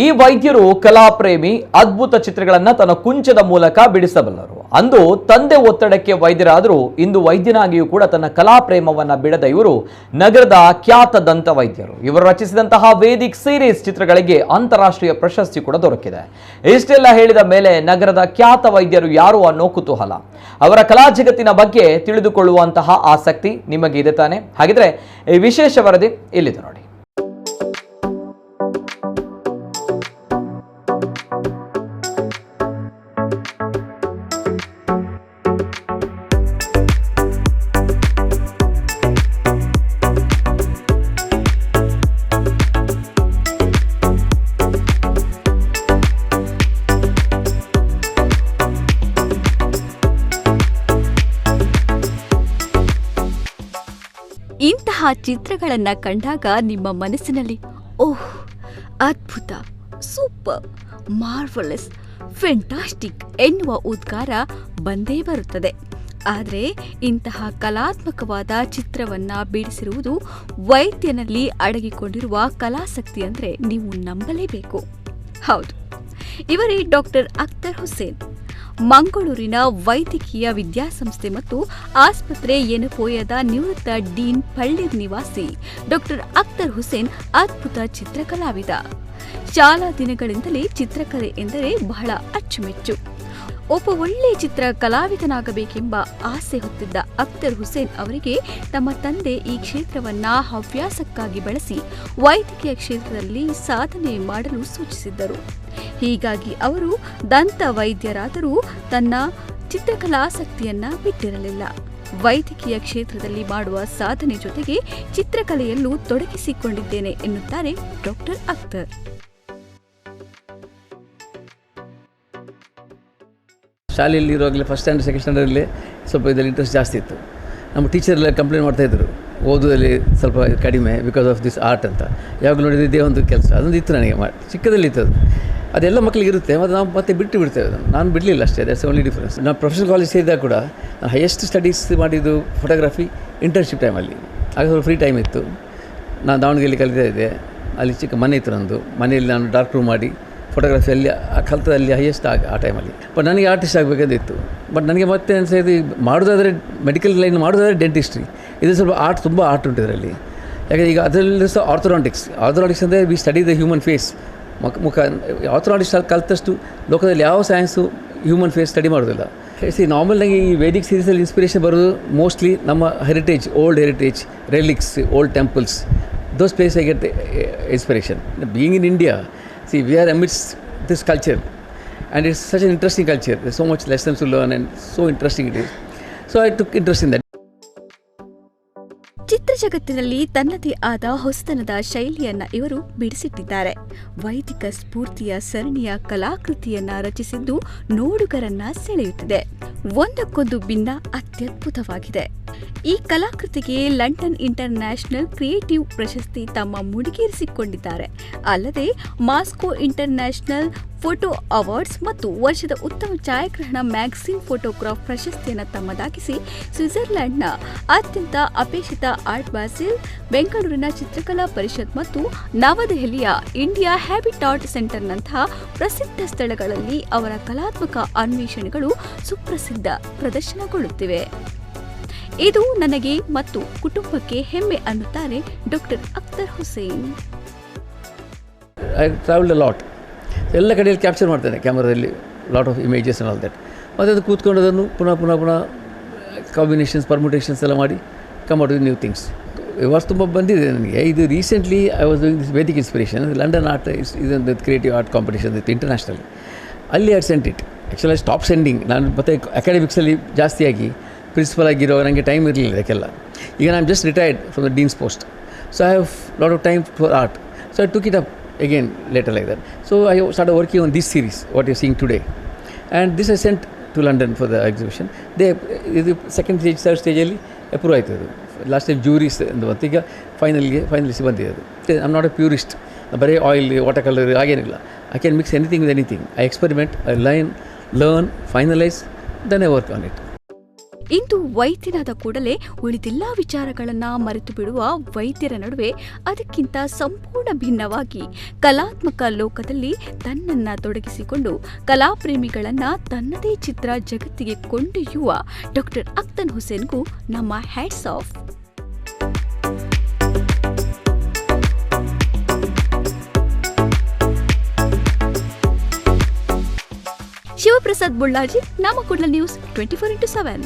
ಈ ವೈದ್ಯರು ಕಲಾಪ್ರೇಮಿ ಅದ್ಭುತ ಚಿತ್ರಗಳನ್ನ ತನ್ನ ಕುಂಚದ ಮೂಲಕ ಬಿಡಿಸಬಲ್ಲರು. ಅಂದು ತಂದೆ ಒತ್ತಡಕ್ಕೆ ವೈದ್ಯರಾದರೂ ಇಂದು ವೈದ್ಯನಾಗಿಯೂ ಕೂಡ ತನ್ನ ಕಲಾಪ್ರೇಮವನ್ನ ಬಿಡದ ಇವರು ನಗರದ ಖ್ಯಾತ ದಂತ ವೈದ್ಯರು. ಇವರು ರಚಿಸಿದಂತಹ ವೇದಿಕ್ ಸೀರೀಸ್ ಚಿತ್ರಗಳಿಗೆ ಅಂತಾರಾಷ್ಟ್ರೀಯ ಪ್ರಶಸ್ತಿ ಕೂಡ ದೊರಕಿದೆ. ಇಷ್ಟೆಲ್ಲ ಹೇಳಿದ ಮೇಲೆ ನಗರದ ಖ್ಯಾತ ವೈದ್ಯರು ಯಾರು ಅನ್ನೋ ಕುತೂಹಲ. ಅವರ ಕಲಾ ಜಗತ್ತಿನ ಬಗ್ಗೆ ತಿಳಿದುಕೊಳ್ಳುವಂತಹ ಆಸಕ್ತಿ ನಿಮಗೆ ಇದೆ ತಾನೆ. ಹಾಗಿದ್ರೆ ಈ ವಿಶೇಷ ವರದಿ ಇಲ್ಲಿದೆ ನೋಡಿ. ಇಂತಹ ಚಿತ್ರಗಳನ್ನ ಕಂಡಾಗ ನಿಮ್ಮ ಮನಸ್ಸಿನಲ್ಲಿ, ಓಹ್, ಅದ್ಭುತ, ಸೂಪರ್, ಮಾರ್ವಲಸ್ ಫೆಂಟಾಸ್ಟಿಕ್ ಎನ್ನುವ ಉದ್ಗಾರ ಬಂದೇ ಬರುತ್ತದೆ. ಆದರೆ ಇಂತಹ ಕಲಾತ್ಮಕವಾದ ಚಿತ್ರವನ್ನ ಬಿಡಿಸಿರುವುದು ವೈದ್ಯನಲ್ಲಿ ಅಡಗಿಕೊಂಡಿರುವ ಕಲಾಸಕ್ತಿ ಅಂದರೆ ನೀವು ನಂಬಲೇಬೇಕು. ಹೌದು. ಇವರೇ ಡಾಕ್ಟರ್ ಅಕ್ತರ್ ಹುಸೇನ್. ಮಂಗಳೂರಿನ ವೈದ್ಯಕೀಯ ವಿದ್ಯಾಸಂಸ್ಥೆ ಮತ್ತು ಆಸ್ಪತ್ರೆ ಎನಪೋಯದ ನಿವೃತ್ತ ಡೀನ್ ಪಳ್ಳಿರ್ ನಿವಾಸಿ ಡಾಕ್ಟರ್ ಅಖ್ತರ್ ಹುಸೇನ್ ಅದ್ಭುತ ಚಿತ್ರಕಲಾವಿದ. ಶಾಲಾ ದಿನಗಳಿಂದಲೇ ಚಿತ್ರಕಲೆ ಎಂದರೆ ಬಹಳ ಅಚ್ಚುಮೆಚ್ಚು. ಒಬ್ಬ ಒಳ್ಳೆ ಚಿತ್ರ ಕಲಾವಿದನಾಗಬೇಕೆಂಬ ಆಸೆ ಹೊತ್ತಿದ್ದ ಅಖ್ತರ್ ಹುಸೇನ್ ಅವರಿಗೆ ತಮ್ಮ ತಂದೆ ಈ ಕ್ಷೇತ್ರವನ್ನ ಹವ್ಯಾಸಕ್ಕಾಗಿ ಬಳಸಿ ವೈದ್ಯಕೀಯ ಕ್ಷೇತ್ರದಲ್ಲಿ ಸಾಧನೆ ಮಾಡಲು ಸೂಚಿಸಿದ್ದರು. ಹೀಗಾಗಿ ಅವರು ದಂತ ವೈದ್ಯರಾದರೂ ತನ್ನ ಚಿತ್ರಕಲಾಸಕ್ತಿಯನ್ನ ಬಿಟ್ಟಿರಲಿಲ್ಲ. ವೈದ್ಯಕೀಯ ಕ್ಷೇತ್ರದಲ್ಲಿ ಮಾಡುವ ಸಾಧನೆ ಜೊತೆಗೆ ಚಿತ್ರಕಲೆಯಲ್ಲೂ ತೊಡಗಿಸಿಕೊಂಡಿದ್ದೇನೆ ಎನ್ನುತ್ತಾರೆ ಡಾಕ್ಟರ್ ಅಖ್ತರ್. ಶಾಲೆಯಲ್ಲಿ ಇರುವಾಗಲೇ ಫಸ್ಟ್ ಸ್ಟ್ಯಾಂಡರ್ಡ್ ಸೆಕೆಂಡ್ ಸ್ಟ್ಯಾಂಡರ್ಡಲ್ಲಿ ಸ್ವಲ್ಪ ಇದರಲ್ಲಿ ಇಂಟ್ರೆಸ್ಟ್ ಜಾಸ್ತಿ ಇತ್ತು. ನಮ್ಮ ಟೀಚರ್ ಎಲ್ಲ ಕಂಪ್ಲೇಂಟ್ ಮಾಡ್ತಾಯಿದ್ರು ಓದೋದಲ್ಲಿ ಸ್ವಲ್ಪ ಕಡಿಮೆ ಬಿಕಾಸ್ ಆಫ್ ದಿಸ್ ಆರ್ಟ್ ಅಂತ. ಯಾವಾಗ ನೋಡಿದ್ರೆ ಇದೇ ಒಂದು ಕೆಲಸ. ಅದೊಂದು ಇತ್ತು ನನಗೆ ಮಾಡಿ ಚಿಕ್ಕದಲ್ಲಿ ಇತ್ತು ಅದು. ಅದೆಲ್ಲ ಮಕ್ಕಳಿಗೆ ಇರುತ್ತೆ. ಮತ್ತು ನಾವು ಮತ್ತೆ ಬಿಟ್ಟು ಬಿಡ್ತೇವೆ ಅದನ್ನು. ನಾನು ಬಿಡಲಿಲ್ಲ ಅಷ್ಟೇ. ದಟ್ಸ್ ಓನ್ಲಿ ಡಿಫ್ರೆನ್ಸ್ ನಾನು ಪ್ರೊಫೆಷನಲ್ ಕಾಲೇಜ್ ಸೇರಿದಾಗ ಕೂಡ ನಾನು ಹೈಯೆಸ್ಟ್ ಸ್ಟಡೀಸ್ ಮಾಡಿದ್ದು ಫೋಟೋಗ್ರಫಿ ಇಂಟರ್ನ್ಶಿಪ್ ಟೈಮಲ್ಲಿ ಆಗ ಸ್ವಲ್ಪ ಫ್ರೀ ಟೈಮ್ ಇತ್ತು. ನಾನು ದಾವಣಗೆರೆಯಲ್ಲಿ ಕಲಿತಾ ಇದ್ದೆ. ಅಲ್ಲಿ ಚಿಕ್ಕ ಮನೆ ಇತ್ತು ನಂದು. ಮನೆಯಲ್ಲಿ ನಾನು ಡಾರ್ಕ್ ರೂಮ್ ಮಾಡಿ ಫೋಟೋಗ್ರಫಿಯಲ್ಲಿ ಆ ಕಲ್ತದಲ್ಲಿ ಹೈಯೆಸ್ಟ್ ಆಗ, ಆ ಟೈಮಲ್ಲಿ ಬಟ್ ನನಗೆ ಆರ್ಟಿಸ್ಟ್ ಆಗಬೇಕಂದಿತ್ತು. ಬಟ್ ನನಗೆ ಮತ್ತೆ ಅನಿಸೋದು, ಮಾಡೋದಾದರೆ ಮೆಡಿಕಲ್ ಲೈನ್ ಮಾಡೋದಾದರೆ ಡೆಂಟಿಸ್ಟ್ರಿ ಇದು ಸ್ವಲ್ಪ ಆರ್ಟ್ ತುಂಬ ಆರ್ಟ್ ಉಂಟು ಇದರಲ್ಲಿ. ಯಾಕಂದರೆ ಈಗ ಅದರಲ್ಲಿ ಸಹ ಆರ್ಥೋಡಾಂಟಿಕ್ಸ್ ಆರ್ಥೋಡಾಂಟಿಕ್ಸ್ ಅಂದರೆ we study the human face ಮುಖ ಮುಖ ಆರ್ಥೋಡಾಂಟಿಕ್ಸ್ ಕಲಿತಷ್ಟು ಲೋಕದಲ್ಲಿ ಯಾವ ಸೈನ್ಸು ಹ್ಯೂಮನ್ ಫೇಸ್ ಸ್ಟಡಿ ಮಾಡೋದಿಲ್ಲ. ಸಿ ನಾರ್ಮಲ್ ನನಗೆ ಈ ವೇದಿಕ್ ಸೀರೀಸಲ್ಲಿ ಇನ್ಸ್ಪಿರೇಷನ್ ಬರೋದು ಮೋಸ್ಟ್ಲಿ ನಮ್ಮ heritage old heritage relics old temples those place I inspiration being in India see we amidst this culture. And it's such an interesting culture. There's much much lessons to learn, and interesting interesting it so So I took interest in ಚಿತ್ರ ಜಗತ್ತಿನಲ್ಲಿ ತನ್ನದೇ ಆದ ಹೊಸತನದ ಶೈಲಿಯನ್ನ ಇವರು ಬಿಡಿಸಿಟ್ಟಿದ್ದಾರೆ ವೈದಿಕ ಸ್ಫೂರ್ತಿಯ ಸರಣಿಯ ಕಲಾಕೃತಿಯನ್ನ ರಚಿಸಿದ್ದು ನೋಡುಗರನ್ನ ಸೆಳೆಯುತ್ತಿದೆ ಒಂದಕ್ಕೊಂದು ಭಿನ್ನ ಅತ್ಯದ್ಭುತವಾಗಿದೆ ಈ ಕಲಾಕೃತಿಗೆ ಲಂಡನ್ ಇಂಟರ್ ನ್ಯಾಷನಲ್ ಕ್ರಿಯೇಟಿವ್ ಪ್ರಶಸ್ತಿ ತಮ್ಮ ಮುಡಿಗೇರಿಸಿಕೊಂಡಿದ್ದಾರೆ. ಅಲ್ಲದೆ Moscow international photo awards ಮತ್ತು ವರ್ಷದ ಉತ್ತಮ ಛಾಯಾಗ್ರಹಣ ಮ್ಯಾಗ್ಸಿನ್ ಫೋಟೋಗ್ರಾಫ್ ಪ್ರಶಸ್ತಿಯನ್ನು ತಮ್ಮದಾಗಿಸಿ ಸ್ವಿಟ್ಜರ್ಲೆಂಡ್ನ ಅತ್ಯಂತ ಅಪೇಕ್ಷಿತ ಆರ್ಟ್ ಬಾಸಿಲ್ ಬೆಂಗಳೂರಿನ ಚಿತ್ರಕಲಾ ಪರಿಷತ್ ಮತ್ತು ನವದೆಹಲಿಯ ಇಂಡಿಯಾ ಹ್ಯಾಬಿಟಾಟ್ ಸೆಂಟರ್ನಂತಹ ಪ್ರಸಿದ್ಧ ಸ್ಥಳಗಳಲ್ಲಿ ಅವರ ಕಲಾತ್ಮಕ ಅನ್ವೇಷಣೆಗಳು ಸುಪ್ರಸಿದ್ಧ ಪ್ರದರ್ಶನಗೊಳ್ಳುತ್ತಿವೆ. ಇದು ನನಗೆ ಮತ್ತು ಕುಟುಂಬಕ್ಕೆ ಹೆಮ್ಮೆ ಅನ್ನುತ್ತಾರೆ doctor Akhtar Hussain. I travelled lot ಎಲ್ಲ ಕಡೆಯಲ್ಲಿ ಕ್ಯಾಪ್ಚರ್ ಮಾಡ್ತೇನೆ ಕ್ಯಾಮ್ರಾದಲ್ಲಿ lot of images all that ಮತ್ತು ಅದು ಕೂತ್ಕೊಂಡು ಅದನ್ನು ಪುನಃ ಪುನಃ ಪುನಃ ಕಾಂಬಿನೇಷನ್ಸ್ ಪರ್ಮುಟೇಷನ್ಸ್ ಎಲ್ಲ ಮಾಡಿ come out with new things ವ್ಯವಸ್ಥೆ ತುಂಬ ಬಂದಿದೆ ನನಗೆ. ಇದು recently I was doing this Vedic inspiration London art is ಇದೊಂದು ಕ್ರಿಯೇಟಿವ್ ಆರ್ಟ್ ಕಾಂಪಿಟೇಷನ್ ಇತ್ತು ಇಂಟರ್ನ್ಯಾಷನಲ್ ಅಲ್ಲಿ I sent it actually stop sending ನಾನು ಮತ್ತೆ ಅಕಾಡೆಮಿಕ್ಸಲ್ಲಿ ಜಾಸ್ತಿಯಾಗಿ ಪ್ರಿನ್ಸಿಪಲ್ ಆಗಿರೋ ನನಗೆ ಟೈಮ್ ಇರಲಿಲ್ಲ ಇದಕ್ಕೆಲ್ಲ. ಈಗ ನಾನು just retired from the dean's post so I have lot of time for art so I took it up again later like that. So, I start working on this series what you seeing today and this I sent to London for the exhibition they ಇದು second stage third ಸ್ಟೇಜಲ್ಲಿ approve ಆಯ್ತು ಅದು. Last time ಜ್ಯೂರೀಸ್ ಅಂತ ಬಂತು. ಈಗ ಫೈನಲ್ಗೆ ಫೈನಲಿಸಿ ಬಂದಿದೆ ಅದು. ಐಮ್ ನಾಟ್ ಎ ಪ್ಯೂರಿಸ್ಟ್ ಬರೀ ಆಯಿಲ್ ವಾಟರ್ ಕಲರ್ ಹಾಗೇನಿಲ್ಲ I can mix anything with anything I experiment I line learn finalise then I work on it ಇಂದು ವೈದ್ಯನಾದ ಕೂಡಲೇ ಉಳಿದೆಲ್ಲ ವಿಚಾರಗಳನ್ನು ಮರೆತು ಬಿಡುವ ವೈದ್ಯರ ನಡುವೆ ಅದಕ್ಕಿಂತ ಸಂಪೂರ್ಣ ಭಿನ್ನವಾಗಿ ಕಲಾತ್ಮಕ ಲೋಕದಲ್ಲಿ ತನ್ನನ್ನ ತೊಡಗಿಸಿಕೊಂಡು ಕಲಾಪ್ರೇಮಿಗಳನ್ನ ತನ್ನದೇ ಚಿತ್ರ ಜಗತ್ತಿಗೆ ಕೊಂಡೊಯ್ಯುವ ಡಾಕ್ಟರ್ ಅಕ್ತನ್ ಹುಸೇನ್ಗೂ ನಮ್ಮ ಹ್ಯಾಟ್ಸ್ ಆಫ್. ಶಿವಪ್ರಸಾದ್ ಬುಳ್ಳಾಜಿ, ನಾಮಕುಡ್ಲ news twenty four into seven